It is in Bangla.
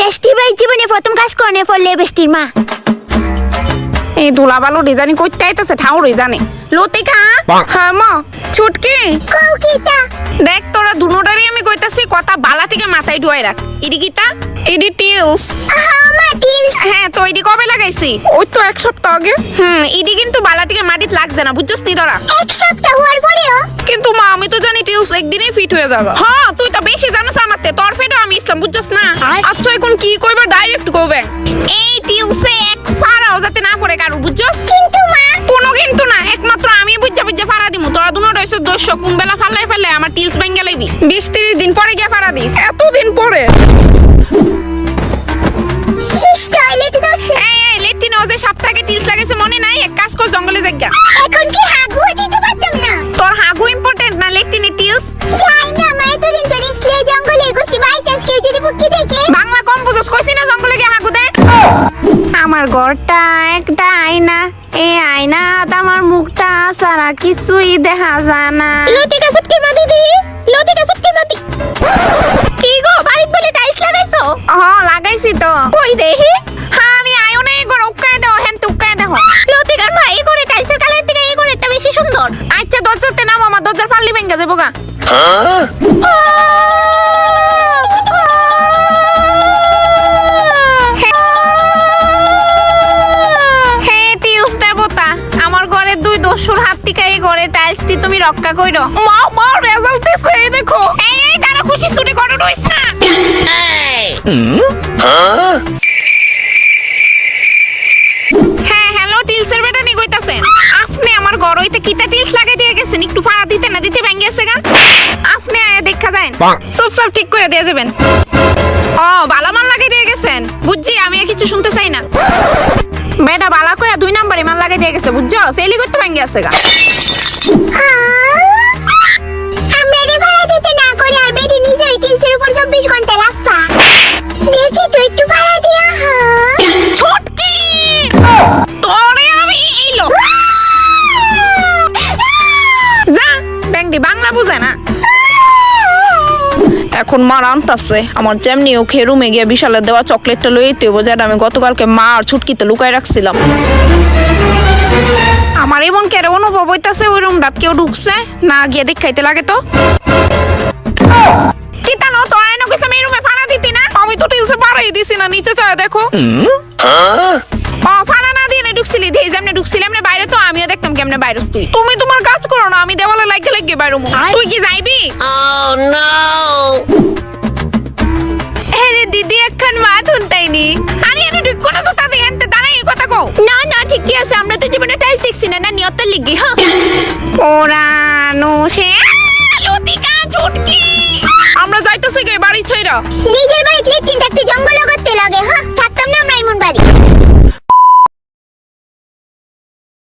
বেষ্টির ভাই জীবনে প্রথম কাজ করনে পড়লে বেষ্টির মা। এই ধুলা বালু ডিজাইন করতে আইতাছে ঠাউরই জানে লতিকা হ্যাঁ মা ছুটকি। কও কিতা। দেখ তোরা দুনোটারই আমি কইতাছি কথা বালা থেকে মাথায় ডুয়াই রাখ। ইডি কিতা? ইডি টিলস। হ্যাঁ তো ইডি কবে লাগাইছি? ওই তো এক সপ্তাহ আগে। হুম ইডি কিন্তু বালা থেকে মাটিত লাগছে না বুঝছস নি তোরা? এক সপ্তাহ হওয়ার পরেও? কিন্তু মা আমি তো জানি টিলস একদিনেই ফিট হয়ে যাবে। হ্যাঁ তো বেশি জানোস আমাতে তোর ফেটও আমি ইসলাম বুঝছস না? আচ্ছা এখন কি কইবা? ডাইরেক্ট কইবেন এই টিলসে এক ফারাও যাতে না পড়ে কারু বুঝছস? কিন্তু মা! কোনো কিন্তু না একমাত্র আমি বুঝা বুঝা ফাড়া দিমু। তোরা দুনো রয়েছে দোষ কোন বেলা ফালাই ফেলে আমার টিলস ভেঙে লাইবি। বিশ তিরিশ দিন পরে গিয়ে ফাড়া দিস। এতদিন পরে? হিস টয়লেট ধরছে। এই এই লেট্রিন ও যে সপ্তাহে টিলস লাগাইছে মনে নাই? এক কাজ কর জঙ্গলে জায়গা এখন কি হাগুও দিতে পারতাম না? তোর হাগু ইম্পর্টেন্ট না লেট্রিনে টিলস? আমার ঘরটা একটা আয়না। এই আয়না আমার মুখটা সারা কিছুই দেখা যায় না। লতিকা সুটকির মা দিদি লতিকা সুটকির মা দি কি গো বাড়িতে বলে টাইলস লাগাইছো? হ্যাঁ লাগাইছি তো। কই দেখি হ্যাঁ আমি আয়ো নেই গো উকায় দাও হেন উকায় দাও লতিকার মা এই করে টাইলসের কালার থেকে এই একটা বেশি সুন্দর। আচ্ছা দরজাতে নাম আমার দরজার ফাল্লি ভেঙ্গে যাব গা। ঘরে তুমি রক্ষা কইরো। মা মা রেজাল্ট দিছে এই দেখো। এই এই দাঁড়া খুশি ছুটি করো রইস না। হ্যাঁ হ্যালো টিলসের বেটা নি কইতাছেন আপনি আমার ঘর হইতে কিতা টিলস লাগাই দিয়ে গেছেন? একটু ফাড়া দিতে না দিতে ভেঙে গেছে গা। আপনি আয়া দেখা যান। সব সব ঠিক করে দিয়ে যাবেন। ও বালা মাল লাগাই দিয়ে গেছেন? বুঝছি আমি কিছু শুনতে চাই না। বেটা বালা কয়া দুই নাম্বারে মাল লাগাই দিয়ে গেছে বুঝছ? সেলি করতে ভেঙে গেছে গা। আমরা রে ভাড়া দিতে না করে আর বেডি নিজেই টিলসের উপর চব্বিশ ঘণ্টা রাখবা দেখি একটু ভাড়া দিয়া হ্যাঁ ছটকি তোরে আমি এইলো যা ব্যাংটি বাংলা বুঝে না এখন মা রান্তাছে আমার যেমনি ওকে রুমে গিয়ে বিশালের দেওয়া চকলেটটা লই তো যেটা আমি গতকালকে মা আর ছুটকিতে লুকাই রাখছিলাম। আমার এমন কেন অনুভব হইতাছে ওই রুমটাত কেউ ঢুকছে? না গিয়ে দেখাইতে লাগে তো। কি তোরা এনে কইছে আমি রুমে ফাড়া দিতি না? আমি তো টিলসে পাড়াই দিছি না নিচে চায় দেখো। ও ফাড়া না দিয়ে নে ঢুকছিলি দিয়ে যেমনে ঢুকছিলাম না বাইরে তো আমিও দেখতাম কেমনে বাইরে। তুই তুমি তোমার কাজ করো না আমি দেওয়ালে লাগে লাগে বাইরে তুই কি যাইবি? আরে শুনতাইনি আরে আরে ঠিক কোন জুতা দিয়ে আনতে দাঁড়াই এই কথা কও। না না ঠিকই আছে আমরা তো জীবনে টাইস দেখছি না না নিয়তে লিগি হ্যাঁ। পোরানো সে লতিকা ছুটকি আমরা যাইতেছি গে বাড়ি ছাইরা। নি